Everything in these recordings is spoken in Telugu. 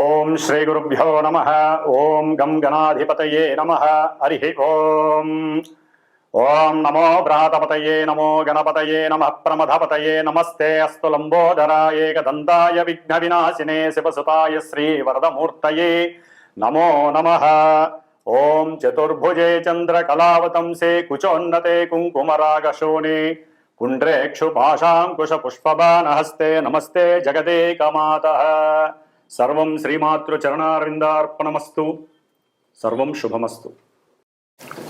ఓం శ్రీ గురుభ్యో నమ. ఓం గం గణాధిపతయే నమ. హరి ఓం. ఓం నమో భ్రాతపతయే నమో గణపతయే నమ. ప్రమథపతయే నమస్తే. అస్తు లంబోదరాయ ఏకదంతాయ విఘ్న వినాశినే శివసుతాయ శ్రీ వరదమూర్తయే నమో నమ. ఓం చతుర్భుజే చంద్రకళావతంసే కుచోన్నతే కుంకుమరాగశోణే కుండ్రేక్షు పాశాంకుశ పుష్పబాణహస్తే నమస్తే జగదేకమాత. సర్వం శ్రీమాతృచరణారిందార్పణమస్తు సర్వం శుభమస్తు.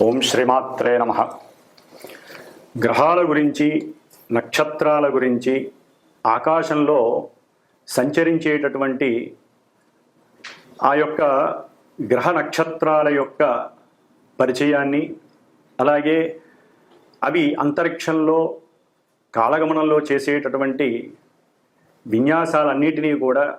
ఓం శ్రీమాత్రే నమ. గ్రహాల గురించి నక్షత్రాల గురించి ఆకాశంలో సంచరించేటటువంటి ఆ యొక్క గ్రహ నక్షత్రాల యొక్క పరిచయాన్ని అలాగే అవి అంతరిక్షంలో కాలగమనంలో చేసేటటువంటి విన్యాసాలన్నిటినీ కూడా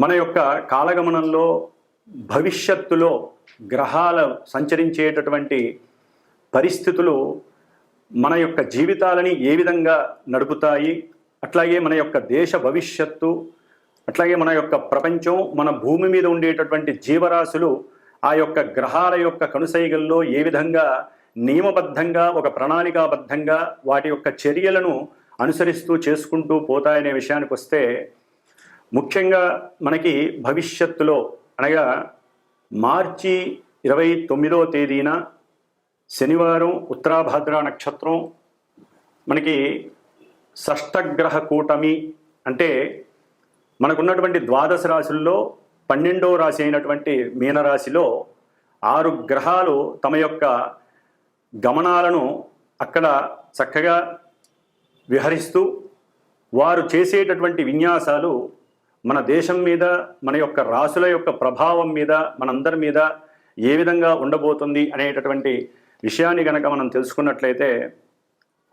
మన యొక్క కాలగమనంలో భవిష్యత్తులో గ్రహాల సంచరించేటటువంటి పరిస్థితులు మన యొక్క జీవితాలని ఏ విధంగా నడుపుతాయి అట్లాగే మన యొక్క దేశ భవిష్యత్తు అట్లాగే మన యొక్క ప్రపంచం మన భూమి మీద ఉండేటటువంటి జీవరాశులు ఆ యొక్క గ్రహాల యొక్క కనుసైగల్లో ఏ విధంగా నియమబద్ధంగా ఒక ప్రణాళికాబద్ధంగా వాటి యొక్క చర్యలను అనుసరిస్తూ చేసుకుంటూ పోతాయనే విషయానికి వస్తే ముఖ్యంగా మనకి భవిష్యత్తులో అనగా మార్చి ఇరవై తొమ్మిదో తేదీన శనివారం ఉత్తరాభద్ర నక్షత్రం మనకి షష్టగ్రహ కూటమి అంటే మనకున్నటువంటి ద్వాదశ రాశుల్లో పన్నెండో రాశి అయినటువంటి మీనరాశిలో ఆరు గ్రహాలు తమ యొక్క గమనాలను అక్కడ చక్కగా విహరిస్తూ వారు చేసేటటువంటి విన్యాసాలు మన దేశం మీద మన యొక్క రాసుల యొక్క ప్రభావం మీద మనందరి మీద ఏ విధంగా ఉండబోతుంది అనేటటువంటి విషయాన్ని కనుక మనం తెలుసుకున్నట్లయితే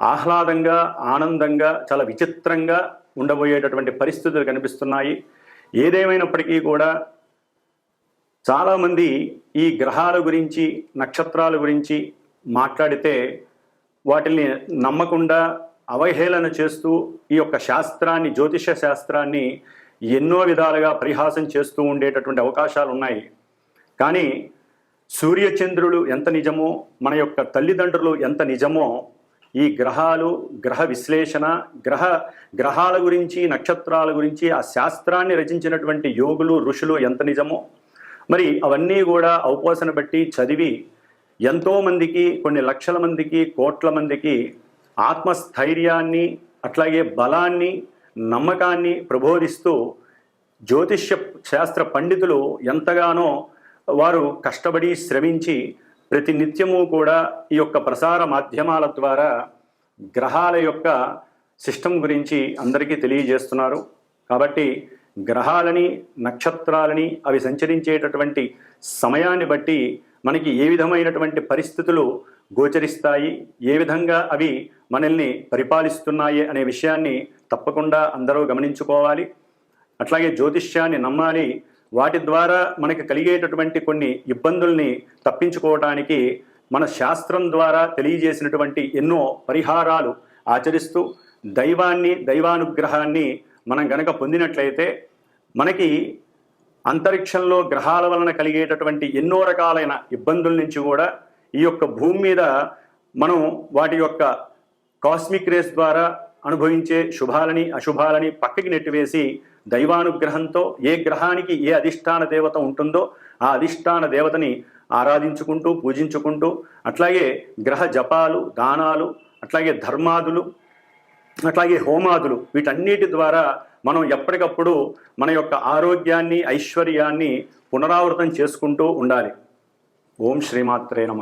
ఆహ్లాదంగా ఆనందంగా చాలా విచిత్రంగా ఉండబోయేటటువంటి పరిస్థితులు కనిపిస్తున్నాయి. ఏదేమైనప్పటికీ కూడా చాలామంది ఈ గ్రహాల గురించి నక్షత్రాల గురించి మాట్లాడితే వాటిని నమ్మకుండా అవహేళన చేస్తూ ఈ యొక్క శాస్త్రాన్ని జ్యోతిష శాస్త్రాన్ని ఎన్నో విధాలుగా పరిహాసం చేస్తూ ఉండేటటువంటి అవకాశాలు ఉన్నాయి కానీ సూర్యచంద్రులు ఎంత నిజమో మన యొక్క తల్లిదండ్రులు ఎంత నిజమో ఈ గ్రహాలు గ్రహ విశ్లేషణ గ్రహ గ్రహాల గురించి నక్షత్రాల గురించి ఆ శాస్త్రాన్ని రచించినటువంటి యోగులు ఋషులు ఎంత నిజమో మరి అవన్నీ కూడా అవపోసన బట్టి చదివి ఎంతోమందికి కొన్ని లక్షల మందికి కోట్ల మందికి ఆత్మస్థైర్యాన్ని అట్లాగే బలాన్ని నమ్మకాన్ని ప్రబోధిస్తూ జ్యోతిష్య శాస్త్ర పండితులు ఎంతగానో వారు కష్టపడి శ్రమించి ప్రతి నిత్యము కూడా ఈ యొక్క ప్రసార మాధ్యమాల ద్వారా గ్రహాల యొక్క సిస్టమ్ గురించి అందరికీ తెలియజేస్తున్నారు. కాబట్టి గ్రహాలని నక్షత్రాలని అవి సంచరించేటటువంటి సమయాన్ని బట్టి మనకి ఏ విధమైనటువంటి పరిస్థితులు గోచరిస్తాయి ఏ విధంగా అవి మనల్ని పరిపాలిస్తున్నాయి అనే విషయాన్ని తప్పకుండా అందరూ గమనించుకోవాలి. అట్లాగే జ్యోతిష్యాన్ని నమ్మాలి. వాటి ద్వారా మనకి కలిగేటటువంటి కొన్ని ఇబ్బందుల్ని తప్పించుకోవటానికి మన శాస్త్రం ద్వారా తెలియజేసినటువంటి ఎన్నో పరిహారాలు ఆచరిస్తూ దైవాన్ని దైవానుగ్రహాన్ని మనం గనక పొందినట్లయితే మనకి అంతరిక్షంలో గ్రహాల వలన కలిగేటటువంటి ఎన్నో రకాలైన ఇబ్బందుల నుంచి కూడా ఈ యొక్క భూమి మీద మనం వాటి యొక్క కాస్మిక్ రేస్ ద్వారా అనుభవించే శుభాలని అశుభాలని పక్కకి నెట్టివేసి దైవానుగ్రహంతో ఏ గ్రహానికి ఏ అధిష్టాన దేవత ఉంటుందో ఆ అధిష్టాన దేవతని ఆరాధించుకుంటూ పూజించుకుంటూ అట్లాగే గ్రహ జపాలు దానాలు అట్లాగే ధర్మాదులు అట్లాగే హోమాదులు వీటన్నిటి ద్వారా మనం ఎప్పటికప్పుడు మన యొక్క ఆరోగ్యాన్ని ఐశ్వర్యాన్ని పునరావృతం చేసుకుంటూ ఉండాలి. ఓం శ్రీమాత్రే నమ.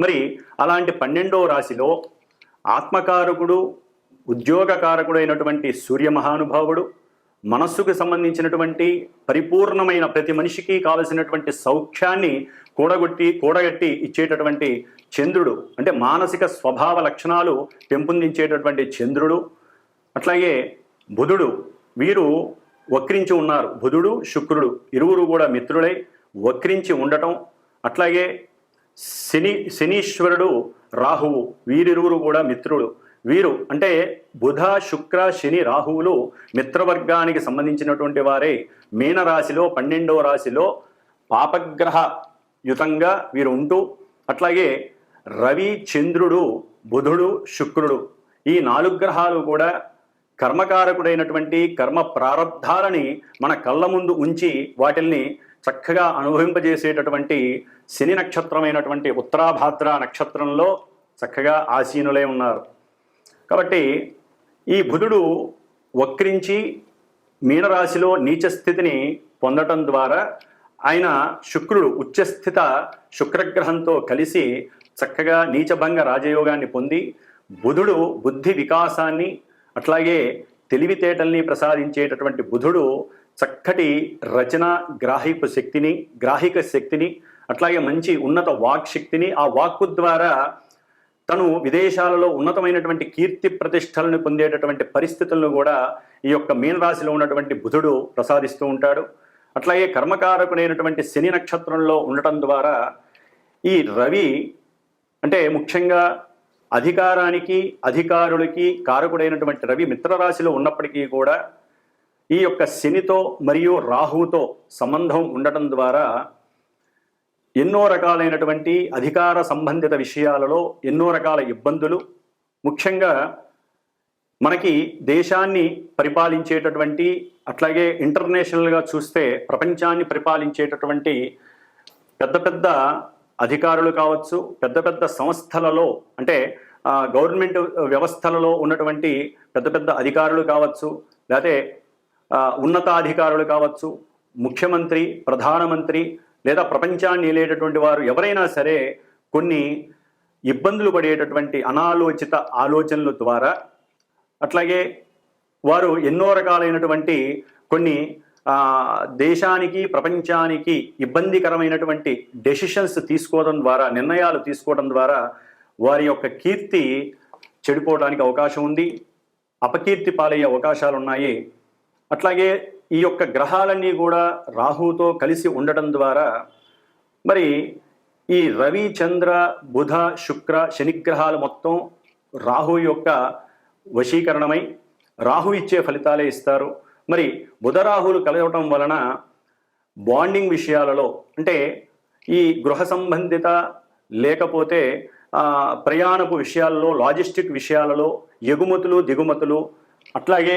మరి అలాంటి పన్నెండో రాశిలో ఆత్మకారకుడు ఉద్యోగకారకుడు అయినటువంటి సూర్య మహానుభావుడు మనస్సుకు సంబంధించినటువంటి పరిపూర్ణమైన ప్రతి మనిషికి కావలసినటువంటి సౌఖ్యాన్ని కూడగొట్టి కూడగట్టి ఇచ్చేటటువంటి చంద్రుడు. అంటే మానసిక స్వభావ లక్షణాలు పెంపొందించేటటువంటి చంద్రుడు. అట్లాగే బుధుడు. వీరు వక్రించి ఉన్నారు. బుధుడు శుక్రుడు. ఇరువురు కూడా మిత్రులై వక్రించి ఉండటం. అట్లాగే శని శనీశ్వరుడు రాహువు వీరిరువురు కూడా మిత్రుడు. వీరు అంటే బుధ శుక్ర శని రాహువులు మిత్రవర్గానికి సంబంధించినటువంటి వారే. మీనరాశిలో పన్నెండవ రాశిలో పాపగ్రహ యుతంగా వీరు ఉంటూ అట్లాగే రవి చంద్రుడు బుధుడు శుక్రుడు ఈ నాలుగు గ్రహాలు కూడా కర్మకారకుడైనటువంటి కర్మ ప్రారంధాలని మన కళ్ళ ముందు ఉంచి వాటిల్ని చక్కగా అనుభవింపజేసేటటువంటి శని నక్షత్రమైనటువంటి ఉత్తరాభాద్ర నక్షత్రంలో చక్కగా ఆసీనులై ఉన్నారు. కాబట్టి ఈ బుధుడు వక్రించి మీనరాశిలో నీచ స్థితిని పొందటం ద్వారా ఆయన శుక్రుడు ఉచ్చస్థిత శుక్రగ్రహంతో కలిసి చక్కగా నీచభంగ రాజయోగాన్ని పొంది బుధుడు బుద్ధి వికాసాన్ని అట్లాగే తెలివితేటల్ని ప్రసాదించేటటువంటి బుధుడు చక్కటి రచన గ్రాహిక శక్తిని గ్రాహిక శక్తిని అట్లాగే మంచి ఉన్నత వాక్ శక్తిని ఆ వాక్కు ద్వారా తను విదేశాలలో ఉన్నతమైనటువంటి కీర్తి ప్రతిష్టలను పొందేటటువంటి పరిస్థితులను కూడా ఈ యొక్క మీనరాశిలో ఉన్నటువంటి బుధుడు ప్రసాదిస్తూ ఉంటాడు. అట్లాగే కర్మకారకుడైనటువంటి శని నక్షత్రంలో ఉండటం ద్వారా ఈ రవి అంటే ముఖ్యంగా అధికారానికి అధికారులకి కారకుడైనటువంటి రవి మిత్రరాశిలో ఉన్నప్పటికీ కూడా ఈ యొక్క శనితో మరియు రాహువుతో సంబంధం ఉండటం ద్వారా ఎన్నో రకాలైనటువంటి అధికార సంబంధిత విషయాలలో ఎన్నో రకాల ఇబ్బందులు ముఖ్యంగా మనకి దేశాన్ని పరిపాలించేటటువంటి అట్లాగే ఇంటర్నేషనల్గా చూస్తే ప్రపంచాన్ని పరిపాలించేటటువంటి పెద్ద పెద్ద అధికారులు కావచ్చు పెద్ద పెద్ద సంస్థలలో అంటే గవర్నమెంట్ వ్యవస్థలలో ఉన్నటువంటి పెద్ద పెద్ద అధికారులు కావచ్చు లేకపోతే ఉన్నతాధికారులు కావచ్చు ముఖ్యమంత్రి ప్రధానమంత్రి లేదా ప్రపంచాన్ని ఏలేటటువంటి వారు ఎవరైనా సరే కొన్ని ఇబ్బందులు పడేటటువంటి అనాలోచిత ఆలోచనల ద్వారా అట్లాగే వారు ఎన్నో రకాలైనటువంటి కొన్ని దేశానికి ప్రపంచానికి ఇబ్బందికరమైనటువంటి డెసిషన్స్ తీసుకోవడం ద్వారా నిర్ణయాలు తీసుకోవడం ద్వారా వారి యొక్క కీర్తి చెడిపోవడానికి అవకాశం ఉంది. అపకీర్తి పాలయ్యే అవకాశాలు ఉన్నాయి అట్లాగే ఈ యొక్క గ్రహాలన్నీ కూడా రాహుతో కలిసి ఉండటం ద్వారా మరి ఈ రవి చంద్ర బుధ శుక్ర శనిగ్రహాలు మొత్తం రాహు యొక్క వశీకరణమై రాహు ఇచ్చే ఫలితాలే ఇస్తారు. మరి బుధ రాహులు కలవటం వలన బాండింగ్ విషయాలలో అంటే ఈ గృహ సంబంధిత లేకపోతే ప్రయాణపు విషయాల్లో లాజిస్టిక్ విషయాలలో ఎగుమతులు దిగుమతులు అట్లాగే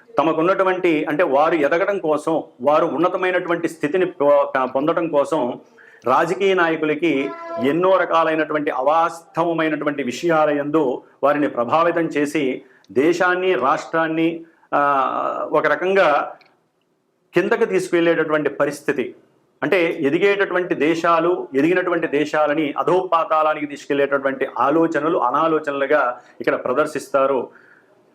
తమకున్నటువంటి అంటే వారు ఎదగడం కోసం వారు ఉన్నతమైనటువంటి స్థితిని పొ- పొందడం కోసం రాజకీయ నాయకులకి ఎన్నో రకాలైనటువంటి అవాస్తవమైనటువంటి విషయాల యందు వారిని ప్రభావితం చేసి దేశాన్ని రాష్ట్రాన్ని ఒక రకంగా కిందకి తీసుకువెళ్ళేటటువంటి పరిస్థితి. అంటే ఎదిగేటటువంటి దేశాలు ఎదిగినటువంటి దేశాలని అధోపాతాలానికి తీసుకెళ్ళేటటువంటి ఆలోచనలు అనాలోచనలుగా ఇక్కడ ప్రదర్శిస్తారు.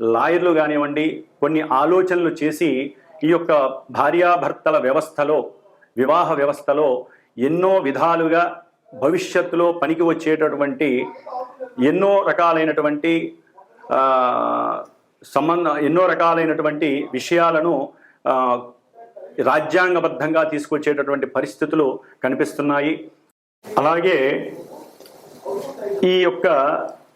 లాయర్లు కానివ్వండి కొన్ని ఆలోచనలు చేసి ఈ యొక్క భార్యాభర్తల వ్యవస్థలో వివాహ వ్యవస్థలో ఎన్నో విధాలుగా భవిష్యత్తులో పనికి వచ్చేటటువంటి ఎన్నో రకాలైనటువంటి సంబంధ ఎన్నో రకాలైనటువంటి విషయాలను రాజ్యాంగబద్ధంగా తీసుకొచ్చేటటువంటి పరిస్థితులు కనిపిస్తున్నాయి. అలాగే ఈ యొక్క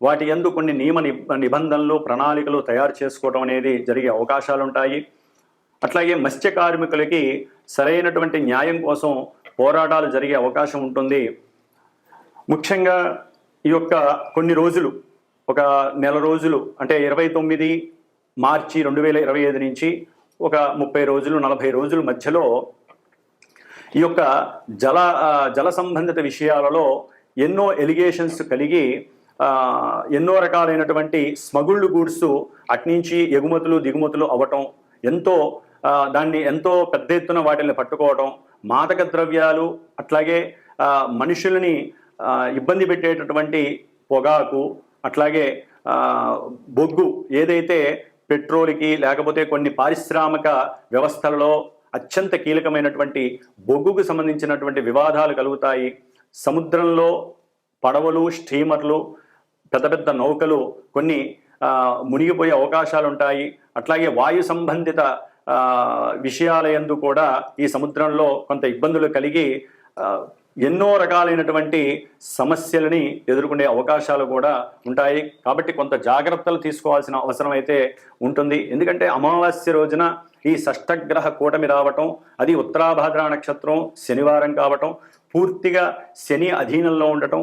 వాటి యందు కొన్ని నియమ నిబంధనలు ప్రణాళికలు తయారు చేసుకోవడం అనేది జరిగే అవకాశాలు ఉంటాయి అట్లాగే మత్స్య కార్మికులకి సరైనటువంటి న్యాయం కోసం పోరాటాలు జరిగే అవకాశం ఉంటుంది. ముఖ్యంగా ఈ యొక్క కొన్ని రోజులు ఒక నెల రోజులు అంటే ఇరవై తొమ్మిది మార్చి రెండు వేల ఇరవై ఐదు నుంచి ఒక ముప్పై రోజులు నలభై రోజుల మధ్యలో ఈ యొక్క జల జల సంబంధిత విషయాలలో ఎన్నో ఎలిగేషన్స్ కలిగి ఎన్నో రకాలైనటువంటి స్మగుళ్ళు గూడ్స్ అట్నుంచి ఎగుమతులు దిగుమతులు అవ్వటం ఎంతో దాన్ని ఎంతో పెద్ద ఎత్తున వాటిని పట్టుకోవటం మాదక ద్రవ్యాలు అట్లాగే మనుషులని ఇబ్బంది పెట్టేటటువంటి పొగాకు అట్లాగే బొగ్గు ఏదైతే పెట్రోల్కి లేకపోతే కొన్ని పారిశ్రామిక వ్యవస్థలలో అత్యంత కీలకమైనటువంటి బొగ్గుకు సంబంధించినటువంటి వివాదాలు కలుగుతాయి. సముద్రంలో పడవలు స్టీమర్లు పెద్ద పెద్ద నౌకలు కొన్ని మునిగిపోయే అవకాశాలు ఉంటాయి అట్లాగే వాయు సంబంధిత విషయాలయందు విషయాల యందు కూడా ఈ సముద్రంలో కొంత ఇబ్బందులు కలిగి ఎన్నో రకాలైనటువంటి సమస్యలని ఎదుర్కొనే అవకాశాలు కూడా ఉంటాయి. కాబట్టి కొంత జాగ్రత్తలు తీసుకోవాల్సిన అవసరం అయితే ఉంటుంది. ఎందుకంటే అమావాస్య రోజున ఈ షష్టగ్రహ కూటమి రావటం అది ఉత్తరాభాద్ర నక్షత్రం శనివారం కావటం పూర్తిగా శని అధీనంలో ఉండటం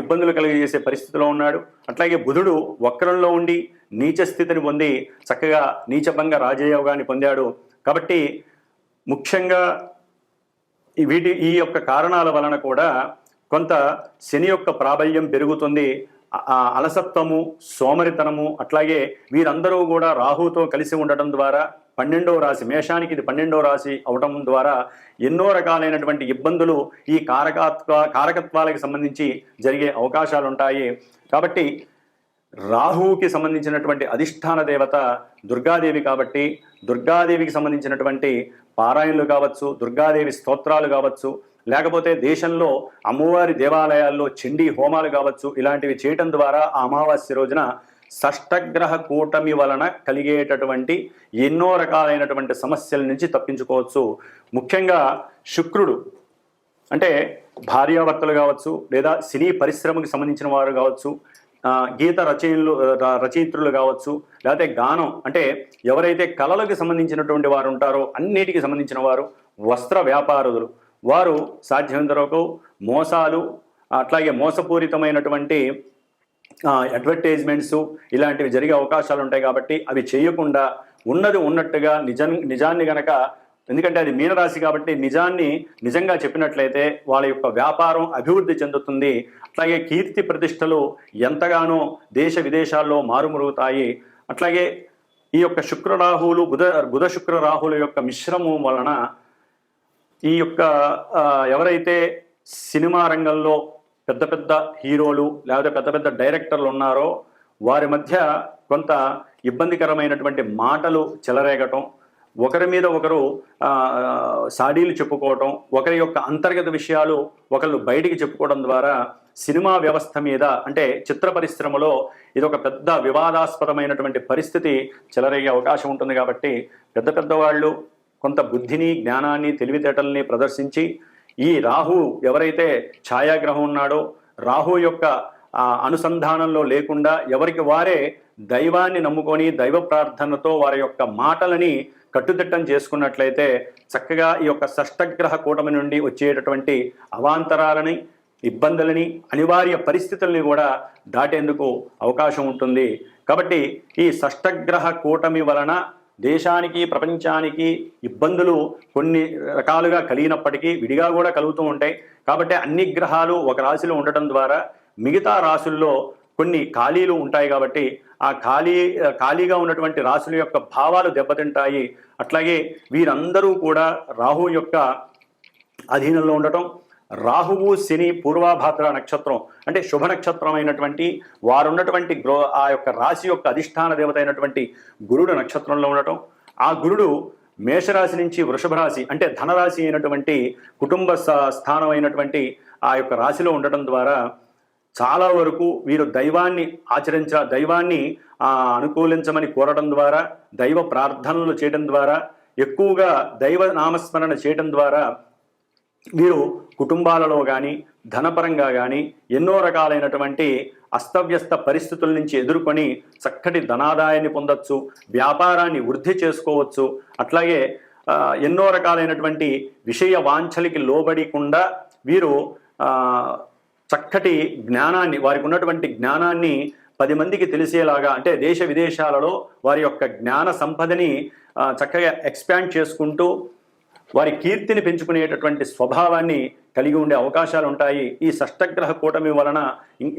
ఇబ్బందులు కలిగజేసే పరిస్థితిలో ఉన్నాడు. అట్లాగే బుధుడు వక్రంలో ఉండి నీచ స్థితిని పొంది చక్కగా నీచభంగ రాజయోగాన్ని పొందాడు. కాబట్టి ముఖ్యంగా వీటి ఈ యొక్క కారణాల వలన కూడా కొంత శని యొక్క ప్రాబల్యం పెరుగుతుంది. ఆ అలసత్వము సోమరితనము అట్లాగే వీరందరూ కూడా రాహుతో కలిసి ఉండటం ద్వారా పన్నెండవ రాశి మేషానికి ఇది పన్నెండవ రాశి అవటం ద్వారా ఎన్నో రకాలైనటువంటి ఇబ్బందులు ఈ కారకత్వ కారకత్వాలకు సంబంధించి జరిగే అవకాశాలు ఉంటాయి కాబట్టి రాహువుకి సంబంధించినటువంటి అధిష్టాన దేవత దుర్గాదేవి కాబట్టి దుర్గాదేవికి సంబంధించినటువంటి పారాయణలు కావచ్చు దుర్గాదేవి స్తోత్రాలు కావచ్చు లేకపోతే దేశంలో అమ్మవారి దేవాలయాల్లో చండీ హోమాలు కావచ్చు ఇలాంటివి చేయటం ద్వారా ఆ అమావాస్య రోజున షష్టగ్రహ కూటమి వలన కలిగేటటువంటి ఎన్నో రకాలైనటువంటి సమస్యల నుంచి తప్పించుకోవచ్చు. ముఖ్యంగా శుక్రుడు అంటే భార్యాభర్తలు కావచ్చు లేదా సినీ పరిశ్రమకు సంబంధించిన వారు కావచ్చు గీత రచయిలు ర- రచయిత్రులు కావచ్చు లేకపోతే గానం అంటే ఎవరైతే కళలకు సంబంధించినటువంటి వారు ఉంటారో అన్నిటికీ సంబంధించిన వారు వస్త్ర వ్యాపారులు. వారు సాధ్యమైనంత వరకు మోసాలు అట్లాగే మోసపూరితమైనటువంటి అడ్వర్టైజ్మెంట్స్ ఇలాంటివి జరిగే అవకాశాలు ఉంటాయి కాబట్టి అవి చేయకుండా ఉన్నది ఉన్నట్టుగా నిజం నిజాన్ని గనక ఎందుకంటే అది మీనరాశి కాబట్టి నిజాన్ని నిజంగా చెప్పినట్లయితే వాళ్ళ యొక్క వ్యాపారం అభివృద్ధి చెందుతుంది. అట్లాగే కీర్తి ప్రతిష్టలు ఎంతగానో దేశ విదేశాల్లో మారుమరుగుతాయి. అట్లాగే ఈ యొక్క శుక్రరాహువులు బుధ బుధ శుక్ర రాహుల యొక్క మిశ్రమం వలన ఈ యొక్క ఎవరైతే సినిమా రంగంలో పెద్ద పెద్ద హీరోలు లేకపోతే పెద్ద పెద్ద డైరెక్టర్లు ఉన్నారో వారి మధ్య కొంత ఇబ్బందికరమైనటువంటి మాటలు చెలరేగటం ఒకరి మీద ఒకరు సాడీలు చెప్పుకోవటం ఒకరి యొక్క అంతర్గత విషయాలు ఒకళ్ళు బయటికి చెప్పుకోవడం ద్వారా సినిమా వ్యవస్థ మీద అంటే చిత్ర పరిశ్రమలో ఇది ఒక పెద్ద వివాదాస్పదమైనటువంటి పరిస్థితి చెలరేగే అవకాశం ఉంటుంది కాబట్టి పెద్ద పెద్దవాళ్ళు కొంత బుద్ధిని జ్ఞానాన్ని తెలివితేటల్ని ప్రదర్శించి ఈ రాహు ఎవరైతే ఛాయాగ్రహం ఉన్నాడో రాహు యొక్క అనుసంధానంలో లేకుండా ఎవరికి వారే దైవాన్ని నమ్ముకొని దైవ ప్రార్థనతో వారి యొక్క మాటలని కట్టుదిట్టం చేసుకున్నట్లయితే చక్కగా ఈ యొక్క షష్టగ్రహ కూటమి నుండి వచ్చేటటువంటి అవాంతరాలని ఇబ్బందులని అనివార్య పరిస్థితుల్ని కూడా దాటేందుకు అవకాశం ఉంటుంది. కాబట్టి ఈ షష్టగ్రహ కూటమి వలన దేశానికి ప్రపంచానికి ఇబ్బందులు కొన్ని రకాలుగా కలిగినప్పటికీ విడిగా కూడా కలుగుతూ ఉంటాయి. కాబట్టి అన్ని గ్రహాలు ఒక రాశిలో ఉండటం ద్వారా మిగతా రాశుల్లో కొన్ని ఖాళీలు ఉంటాయి కాబట్టి ఆ ఖాళీ ఖాళీగా ఉన్నటువంటి రాశుల యొక్క భావాలు దెబ్బతింటాయి. అట్లాగే వీరందరూ కూడా రాహు యొక్క అధీనంలో ఉండటం రాహువు శని పూర్వాభాద్ర నక్షత్రం అంటే శుభ నక్షత్రం అయినటువంటి వారు ఉన్నటువంటి గ్రో ఆ యొక్క రాశి యొక్క అధిష్టాన దేవత అయినటువంటి గురుడు నక్షత్రంలో ఉండటం. ఆ గురుడు మేషరాశి నుంచి వృషభ రాశి అంటే ధనరాశి అయినటువంటి కుటుంబ స్థానం అయినటువంటి ఆ యొక్క రాశిలో ఉండటం ద్వారా చాలా వరకు వీరు దైవాన్ని ఆచరించ దైవాన్ని అనుకూలించమని కోరడం ద్వారా దైవ ప్రార్థనలు చేయడం ద్వారా ఎక్కువగా దైవ నామస్మరణ చేయడం ద్వారా వీరు కుటుంబాలలో కానీ ధనపరంగా కానీ ఎన్నో రకాలైనటువంటి అస్తవ్యస్త పరిస్థితుల నుంచి ఎదుర్కొని చక్కటి ధనాదాయాన్ని పొందొచ్చు వ్యాపారాన్ని వృద్ధి చేసుకోవచ్చు అట్లాగే ఎన్నో రకాలైనటువంటి విషయ వాంఛలికి లోబడికుండా వీరు చక్కటి జ్ఞానాన్ని వారికి ఉన్నటువంటి జ్ఞానాన్ని పది మందికి తెలిసేలాగా అంటే దేశ విదేశాలలో వారి యొక్క జ్ఞాన సంపదని చక్కగా ఎక్స్పాండ్ చేసుకుంటూ వారి కీర్తిని పెంచుకునేటటువంటి స్వభావాన్ని కలిగి ఉండే అవకాశాలు ఉంటాయి. ఈ షష్టగ్రహ కూటమి వలన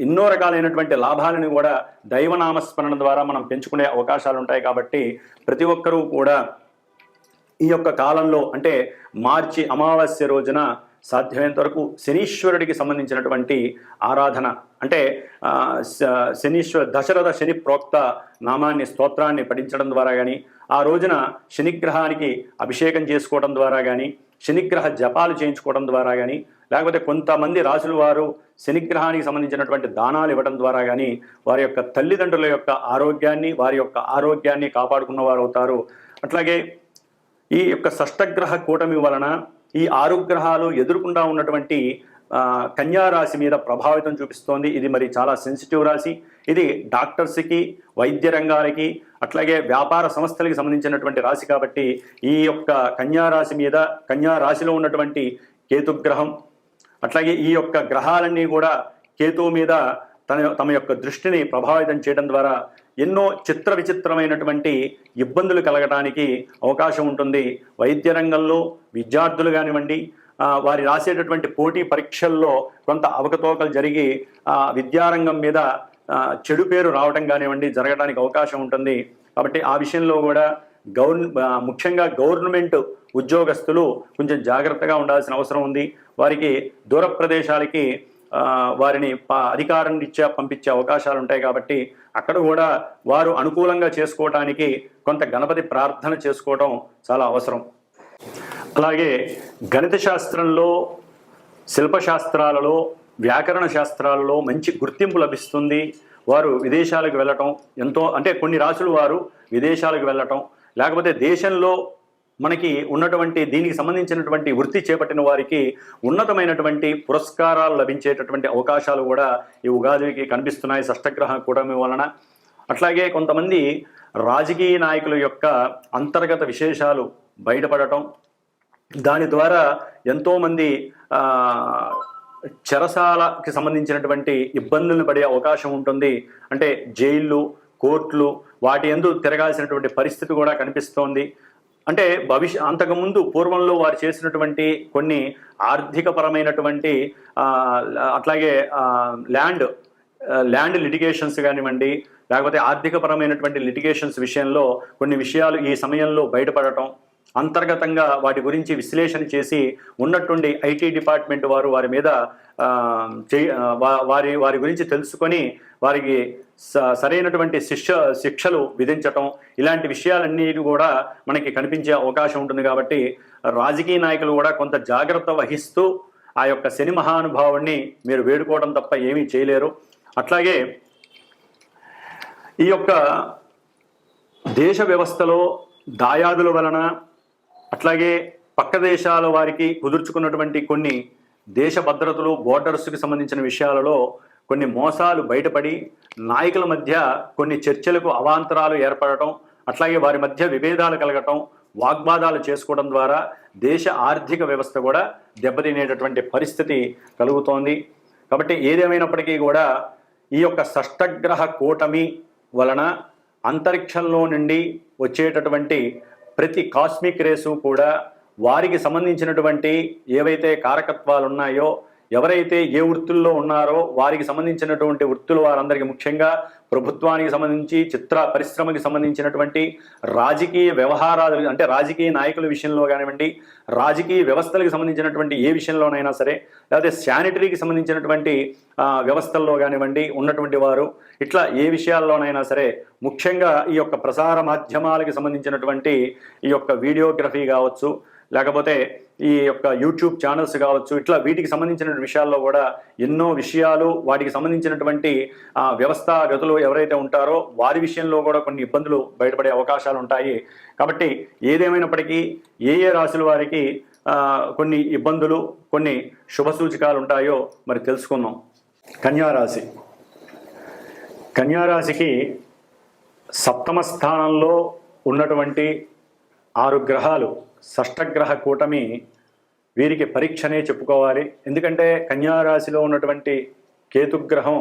ఎన్నో రకాలైనటువంటి లాభాలను కూడా దైవనామస్మరణ ద్వారా మనం పెంచుకునే అవకాశాలు ఉంటాయి కాబట్టి ప్రతి ఒక్కరూ కూడా ఈ యొక్క కాలంలో అంటే మార్చి అమావాస్య రోజున సాధ్యమైనంత వరకు శనీశ్వరుడికి సంబంధించినటువంటి ఆరాధన అంటే శ- శనీశ్వర దశరథ శని ప్రోక్త నామాన్ని స్తోత్రాన్ని పఠించడం ద్వారా కానీ ఆ రోజున శనిగ్రహానికి అభిషేకం చేసుకోవడం ద్వారా కానీ శనిగ్రహ జపాలు చేయించుకోవడం ద్వారా కానీ లేకపోతే కొంతమంది రాసుల వారు శనిగ్రహానికి సంబంధించినటువంటి దానాలు ఇవ్వడం ద్వారా కానీ వారి యొక్క తల్లిదండ్రుల యొక్క ఆరోగ్యాన్ని వారి యొక్క ఆరోగ్యాన్ని కాపాడుకున్న వారు అవుతారు అట్లాగే ఈ యొక్క షష్టగ్రహ కూటమి వలన ఈ ఆరు గ్రహాలు ఎదుర్కొండా ఉన్నటువంటి కన్యా రాశి మీద ప్రభావితం చూపిస్తోంది. ఇది మరి చాలా సెన్సిటివ్ రాశి. ఇది డాక్టర్స్కి వైద్య రంగాలకి అట్లాగే వ్యాపార సంస్థలకి సంబంధించినటువంటి రాశి కాబట్టి ఈ యొక్క కన్యా రాశి మీద కన్యా రాశిలో ఉన్నటువంటి కేతుగ్రహం అట్లాగే ఈ యొక్క గ్రహాలన్నీ కూడా కేతువు మీద తన తమ యొక్క దృష్టిని ప్రభావితం చేయడం ద్వారా ఎన్నో చిత్ర విచిత్రమైనటువంటి ఇబ్బందులు కలగడానికి అవకాశం ఉంటుంది. వైద్య రంగంలో విద్యార్థులు కానివ్వండి వారి రాసేటటువంటి పోటీ పరీక్షల్లో కొంత అవకతవకలు జరిగి విద్యారంగం మీద చెడు పేరు రావడం కానివ్వండి జరగడానికి అవకాశం ఉంటుంది. కాబట్టి ఆ విషయంలో కూడా గవర్న ముఖ్యంగా గవర్నమెంట్ ఉద్యోగస్తులు కొంచెం జాగ్రత్తగా ఉండాల్సిన అవసరం ఉంది. వారికి దూర ప్రదేశాలకి వారిని ప- అధికారం ఇచ్చే పంపించే అవకాశాలు ఉంటాయి కాబట్టి అక్కడ కూడా వారు అనుకూలంగా చేసుకోవటానికి కొంత గణపతి ప్రార్థన చేసుకోవటం చాలా అవసరం. అలాగే గణిత శాస్త్రంలో శిల్పశాస్త్రాలలో వ్యాకరణ శాస్త్రాలలో మంచి గుర్తింపు లభిస్తుంది. వారు విదేశాలకు వెళ్ళటం ఎంతో అంటే కొన్ని రాసులు వారు విదేశాలకు వెళ్ళటం లేకపోతే దేశంలో మనకి ఉన్నటువంటి దీనికి సంబంధించినటువంటి వృత్తి చేపట్టిన వారికి ఉన్నతమైనటువంటి పురస్కారాలు లభించేటటువంటి అవకాశాలు కూడా ఈ ఉగాదికి కనిపిస్తున్నాయి షష్టగ్రహ కూటమి వలన. అట్లాగే కొంతమంది రాజకీయ నాయకుల యొక్క అంతర్గత విశేషాలు బయటపడటం దాని ద్వారా ఎంతోమంది చెరసాలకి సంబంధించినటువంటి ఇబ్బందులను పడే అవకాశం ఉంటుంది. అంటే జైళ్ళు కోర్టులు వాటి ఎందు తిరగాల్సినటువంటి పరిస్థితి కూడా కనిపిస్తోంది. అంటే భవిష్య అంతకుముందు పూర్వంలో వారు చేసినటువంటి కొన్ని ఆర్థికపరమైనటువంటి అట్లాగే ల్యాండ్ ల్యాండ్ లిటిగేషన్స్ కానివ్వండి లేకపోతే ఆర్థికపరమైనటువంటి లిటిగేషన్స్ విషయంలో కొన్ని విషయాలు ఈ సమయంలో బయటపడటం అంతర్గతంగా వాటి గురించి విశ్లేషణ చేసి ఉన్నట్టుండి ఐటీ డిపార్ట్మెంట్ వారు వారి మీద వారి వారి గురించి తెలుసుకొని వారికి స- సరైనటువంటి శిక్ష శిక్షలు విధించటం ఇలాంటి విషయాలన్నీ కూడా మనకి కనిపించే అవకాశం ఉంటుంది కాబట్టి రాజకీయ నాయకులు కూడా కొంత జాగ్రత్త వహిస్తూ ఆ యొక్క శని మహానుభావుణ్ణి మీరు వేడుకోవడం తప్ప ఏమీ చేయలేరు. అట్లాగే ఈ యొక్క దేశ వ్యవస్థలో దాయాదుల వలన అట్లాగే పక్క దేశాల వారికి కుదుర్చుకున్నటువంటి కొన్ని దేశ భద్రతలు బోర్డర్స్కి సంబంధించిన విషయాలలో కొన్ని మోసాలు బయటపడి నాయకుల మధ్య కొన్ని చర్చలకు అవాంతరాలు ఏర్పడటం అట్లాగే వారి మధ్య విభేదాలు కలగటం వాగ్వాదాలు చేసుకోవడం ద్వారా దేశ ఆర్థిక వ్యవస్థ కూడా దెబ్బతినేటటువంటి పరిస్థితి కలుగుతోంది. కాబట్టి ఏదేమైనప్పటికీ కూడా ఈ యొక్క షష్టగ్రహ కూటమి వలన అంతరిక్షంలో నుండి వచ్చేటటువంటి ప్రతి కాస్మిక్ రేసు కూడా వారికి సంబంధించినటువంటి ఏవైతే కారకత్వాలు ఉన్నాయో ఎవరైతే ఏ వృత్తుల్లో ఉన్నారో వారికి సంబంధించినటువంటి వృత్తులు వారందరికీ ముఖ్యంగా ప్రభుత్వానికి సంబంధించి చిత్ర పరిశ్రమకి సంబంధించినటువంటి రాజకీయ వ్యవహారాలు అంటే రాజకీయ నాయకుల విషయంలో కానివ్వండి రాజకీయ వ్యవస్థలకు సంబంధించినటువంటి ఏ విషయంలోనైనా సరే లేకపోతే శానిటరీకి సంబంధించినటువంటి వ్యవస్థల్లో కానివ్వండి ఉన్నటువంటి వారు ఇట్లా ఏ విషయాల్లోనైనా సరే ముఖ్యంగా ఈ యొక్క ప్రసార మాధ్యమాలకి సంబంధించినటువంటి ఈ యొక్క వీడియోగ్రఫీ కావచ్చు లేకపోతే ఈ యొక్క యూట్యూబ్ ఛానల్స్ కావచ్చు ఇట్లా వీటికి సంబంధించిన విషయాల్లో కూడా ఎన్నో విషయాలు వాటికి సంబంధించినటువంటి వ్యవస్థాగతులు ఎవరైతే ఉంటారో వారి విషయంలో కూడా కొన్ని ఇబ్బందులు బయటపడే అవకాశాలు ఉంటాయి. కాబట్టి ఏదేమైనప్పటికీ ఏ ఏ రాశుల వారికి కొన్ని ఇబ్బందులు కొన్ని శుభ సూచకాలు ఉంటాయో మరి తెలుసుకుందాం. కన్యారాశి కన్యారాశికి సప్తమ స్థానంలో ఉన్నటువంటి ఆరు గ్రహాలు. షష్టగ్రహ కూటమి వీరికి పరీక్షనే చెప్పుకోవాలి. ఎందుకంటే కన్యారాశిలో ఉన్నటువంటి కేతుగ్రహం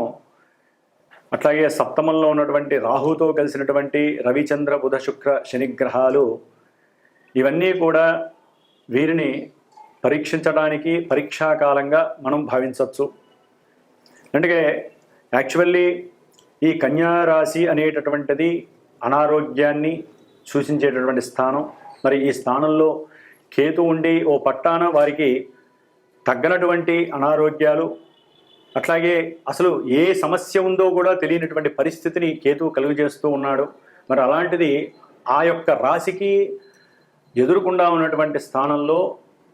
అట్లాగే సప్తమంలో ఉన్నటువంటి రాహుతో కలిసినటువంటి రవిచంద్ర బుధ శుక్ర శనిగ్రహాలు ఇవన్నీ కూడా వీరిని పరీక్షించడానికి పరీక్షాకాలంగా మనం భావించవచ్చు. అంటే యాక్చువల్లీ ఈ కన్యారాశి అనేటటువంటిది అనారోగ్యాన్ని సూచించేటటువంటి స్థానం. మరి ఈ స్థానంలో కేతు ఉండి ఓ పట్టాన వారికి తగ్గనటువంటి అనారోగ్యాలు అట్లాగే అసలు ఏ సమస్య ఉందో కూడా తెలియనటువంటి పరిస్థితిని కేతు కలుగజేస్తూ ఉన్నాడు. మరి అలాంటిది ఆ యొక్క రాశికి ఎదురుకుండా ఉన్నటువంటి స్థానంలో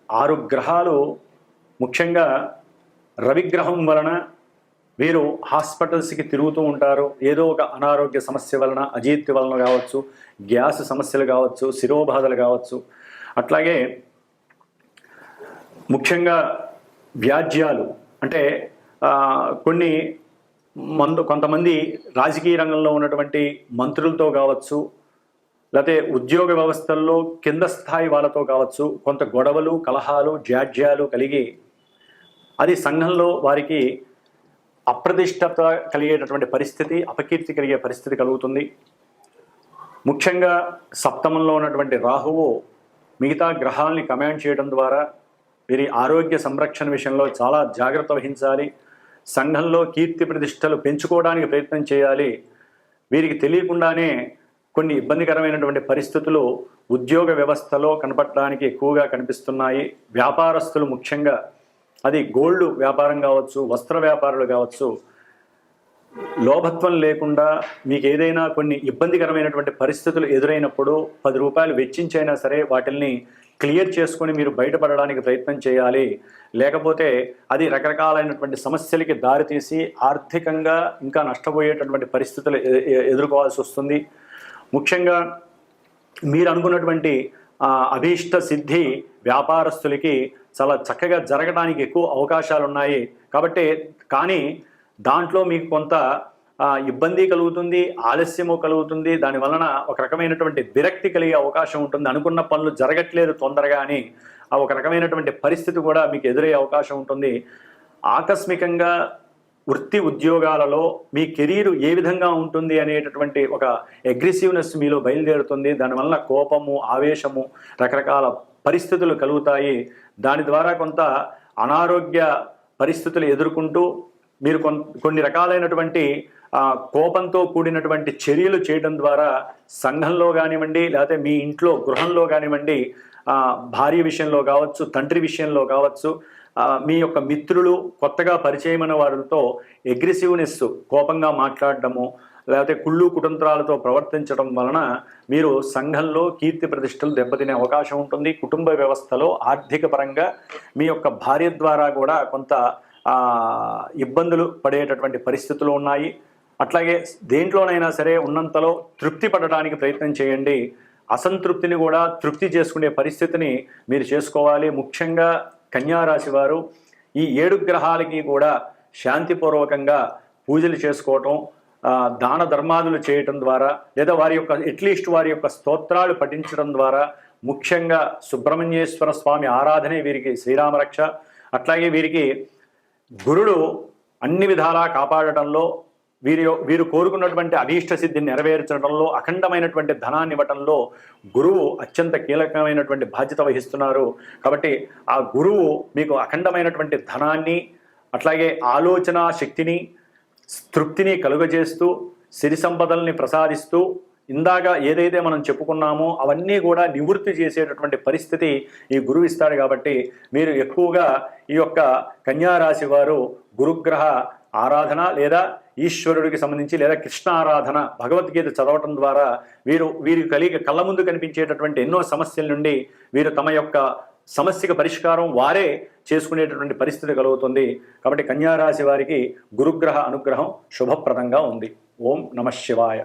ఆరు గ్రహాలు ముఖ్యంగా రవిగ్రహం వలన వీరు హాస్పిటల్స్కి తిరుగుతూ ఉంటారు. ఏదో ఒక అనారోగ్య సమస్య వలన అజీర్తి వలన కావచ్చు గ్యాస్ సమస్యలు కావచ్చు శిరోబాధలు కావచ్చు. అట్లాగే ముఖ్యంగా వ్యాజ్యాలు అంటే కొన్ని మందు కొంతమంది రాజకీయ రంగంలో ఉన్నటువంటి మంత్రులతో కావచ్చు లేకపోతే ఉద్యోగ వ్యవస్థల్లో కింద స్థాయి వాళ్ళతో కావచ్చు కొంత గొడవలు కలహాలు జాడ్యాలు కలిగి అది సంఘంలో వారికి అప్రతిష్టత కలిగేటటువంటి పరిస్థితి అపకీర్తి కలిగే పరిస్థితి కలుగుతుంది. ముఖ్యంగా సప్తమంలో ఉన్నటువంటి రాహువు మిగతా గ్రహాల్ని కమాండ్ చేయడం ద్వారా వీరి ఆరోగ్య సంరక్షణ విషయంలో చాలా జాగ్రత్త వహించాలి. సంఘంలో కీర్తి ప్రతిష్టలు పెంచుకోవడానికి ప్రయత్నం చేయాలి. వీరికి తెలియకుండానే కొన్ని ఇబ్బందికరమైనటువంటి పరిస్థితులు ఉద్యోగ వ్యవస్థలో కనపడడానికి ఎక్కువగా కనిపిస్తున్నాయి. వ్యాపారస్తులు ముఖ్యంగా అది గోల్డ్ వ్యాపారం కావచ్చు వస్త్ర వ్యాపారులు కావచ్చు లోభత్వం లేకుండా మీకు ఏదైనా కొన్ని ఇబ్బందికరమైనటువంటి పరిస్థితులు ఎదురైనప్పుడు పది రూపాయలు వెచ్చించైనా సరే వాటిల్ని క్లియర్ చేసుకొని మీరు బయటపడడానికి ప్రయత్నం చేయాలి. లేకపోతే అది రకరకాలైనటువంటి సమస్యలకి దారితీసి ఆర్థికంగా ఇంకా నష్టపోయేటటువంటి పరిస్థితులు ఎ- ఎదుర్కోవాల్సి వస్తుంది. ముఖ్యంగా మీరు అనుకున్నటువంటి అభీష్ట సిద్ధి వ్యాపారస్తులకి చాలా చక్కగా జరగడానికి ఎక్కువ అవకాశాలు ఉన్నాయి కాబట్టి కానీ దాంట్లో మీకు కొంత ఇబ్బంది కలుగుతుంది ఆలస్యము కలుగుతుంది. దాని వలన ఒక రకమైనటువంటి విరక్తి కలిగే అవకాశం ఉంటుంది. అనుకున్న పనులు జరగట్లేదు తొందరగా అని ఆ ఒక రకమైనటువంటి పరిస్థితి కూడా మీకు ఎదురయ్యే అవకాశం ఉంటుంది. ఆకస్మికంగా వృత్తి ఉద్యోగాలలో మీ కెరీర్ ఏ విధంగా ఉంటుంది అనేటటువంటి ఒక అగ్రెసివ్నెస్ మీలో బయలుదేరుతుంది. దానివల్ల కోపము ఆవేశము రకరకాల పరిస్థితులు కలుగుతాయి. దాని ద్వారా కొంత అనారోగ్య పరిస్థితులు ఎదుర్కొంటూ మీరు కొన్ని రకాలైనటువంటి కోపంతో కూడినటువంటి చర్యలు చేయడం ద్వారా సంఘంలో కానివ్వండి లేకపోతే మీ ఇంట్లో గృహంలో కానివ్వండి భార్య విషయంలో కావచ్చు తండ్రి విషయంలో కావచ్చు మీ యొక్క మిత్రులు కొత్తగా పరిచయమైన వారితో అగ్రెసివ్నెస్ కోపంగా మాట్లాడడము లేకపోతే కుళ్ళు కుటుంతరాలతో ప్రవర్తించడం వలన మీరు సంఘంలో కీర్తి ప్రతిష్టలు దెబ్బతినే అవకాశం ఉంటుంది. కుటుంబ వ్యవస్థలో ఆర్థిక పరంగా మీ యొక్క భార్య ద్వారా కూడా కొంత ఇబ్బందులు పడేటటువంటి పరిస్థితులు ఉన్నాయి. అట్లాగే దేంట్లోనైనా సరే ఉన్నంతలో తృప్తి పడడానికి ప్రయత్నం చేయండి. అసంతృప్తిని కూడా తృప్తి చేసుకునే పరిస్థితిని మీరు చేసుకోవాలి. ముఖ్యంగా కన్యారాశి వారు ఈ ఏడు గ్రహాలకి కూడా శాంతిపూర్వకంగా పూజలు చేసుకోవటం దాన ధర్మాదులు చేయటం ద్వారా లేదా వారి యొక్క అట్లీస్ట్ వారి యొక్క స్తోత్రాలు పఠించడం ద్వారా ముఖ్యంగా సుబ్రహ్మణ్యేశ్వర స్వామి ఆరాధనే వీరికి శ్రీరామరక్ష అట్లాగే వీరికి గురుడు అన్ని విధాలా కాపాడటంలో వీరి వీరు కోరుకున్నటువంటి అభీష్ట సిద్ధిని నెరవేర్చడంలో అఖండమైనటువంటి ధనాన్ని ఇవ్వటంలో గురువు అత్యంత కీలకమైనటువంటి బాధ్యత వహిస్తున్నారు. కాబట్టి ఆ గురువు మీకు అఖండమైనటువంటి ధనాన్ని అట్లాగే ఆలోచన శక్తిని తృప్తిని కలుగజేస్తూ సిరి సంపదల్ని ప్రసాదిస్తూ ఇందాక ఏదైతే మనం చెప్పుకున్నామో అవన్నీ కూడా నివృత్తి చేసేటటువంటి పరిస్థితి ఈ గురువు ఇస్తాడు కాబట్టి మీరు ఎక్కువగా ఈ యొక్క కన్యారాశి వారు గురుగ్రహ ఆరాధన లేదా ఈశ్వరుడికి సంబంధించి లేదా కృష్ణ ఆరాధన భగవద్గీత చదవటం ద్వారా వీరు వీరి కలిగి కళ్ళ ముందు కనిపించేటటువంటి ఎన్నో సమస్యల నుండి వీరు తమ యొక్క సమస్యకు పరిష్కారం వారే చేసుకునేటటువంటి పరిస్థితి కలుగుతుంది. కాబట్టి కన్యారాశి వారికి గురుగ్రహ అనుగ్రహం శుభప్రదంగా ఉంది. ఓం నమ శివాయ.